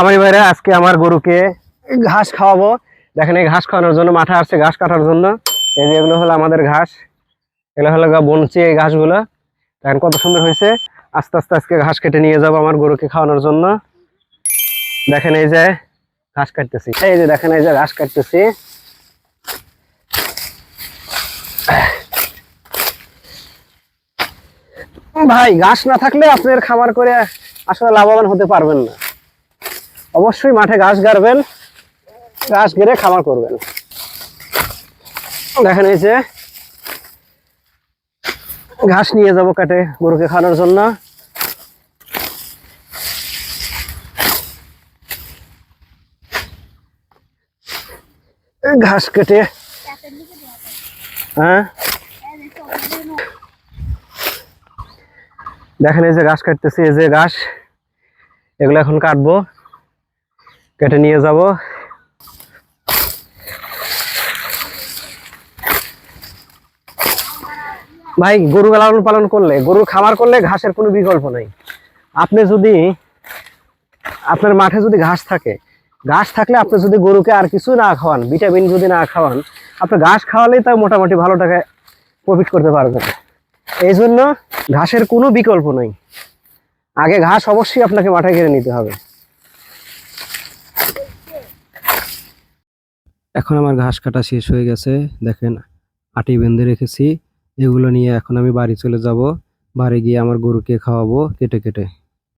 আমার ভাইরা, আজকে আমার গরুকে ঘাস খাওয়াবো। দেখেন, এই ঘাস খাওয়ানোর জন্য মাঠে আসছে ঘাস কাটার জন্য। এই যে এগুলো হলো আমাদের ঘাস। এগুলো হলো বনচি এই ঘাসগুলো। দেখেন, কত সুন্দর হয়েছে। আস্তে আস্তে আজকে ঘাস কেটে নিয়ে যাব আমার গরুকে খাওয়ানোর জন্য। দেখেন, এই যে ঘাস কাটতেছি। এই যে দেখেন, এই যে ঘাস কাটতেছি। ভাই, ঘাস না থাকলে আপনার খামার করে আসলে লাভবান হতে পারবেন না। অবশ্যই মাঠে ঘাস গাড়বেন, ঘাস গেড়ে খামার করবেন। দেখেন এই যে, ঘাস নিয়ে যাব কাটে গরুকে খাওয়ানোর জন্য। ঘাস কেটে হ্যাঁ? দেখেন এই যে ঘাস কাটতেছি, এই যে ঘাস, এগুলো এখন কাটবো। কেটে নিয়ে যাব। ভাই, গরু লালন পালন করলে গরু খামার করলে ঘাসের কোনো বিকল্প নাই। আপনি যদি, আপনার মাঠে যদি ঘাস থাকে, ঘাস থাকলে আপনি যদি গরুকে আর কিছু না খাওয়ান, ভিটামিন যদি না খাওয়ান, আপনি ঘাস খাওয়ালেই তাও মোটামুটি ভালো টাকায় প্রফিট করতে পারবেন। এই জন্য ঘাসের কোনো বিকল্প নাই। আগে ঘাস অবশ্যই আপনাকে মাঠে ঘিরে নিতে হবে। এখন আমার ঘাস কাটা শেষ হয়ে গেছে। দেখেন, আটি বেঁধে রেখেছি। এগুলো নিয়ে এখন আমি বাড়ি চলে যাব। বাড়ি গিয়ে আমার গরুকে খাওয়াবো কেটে কেটে।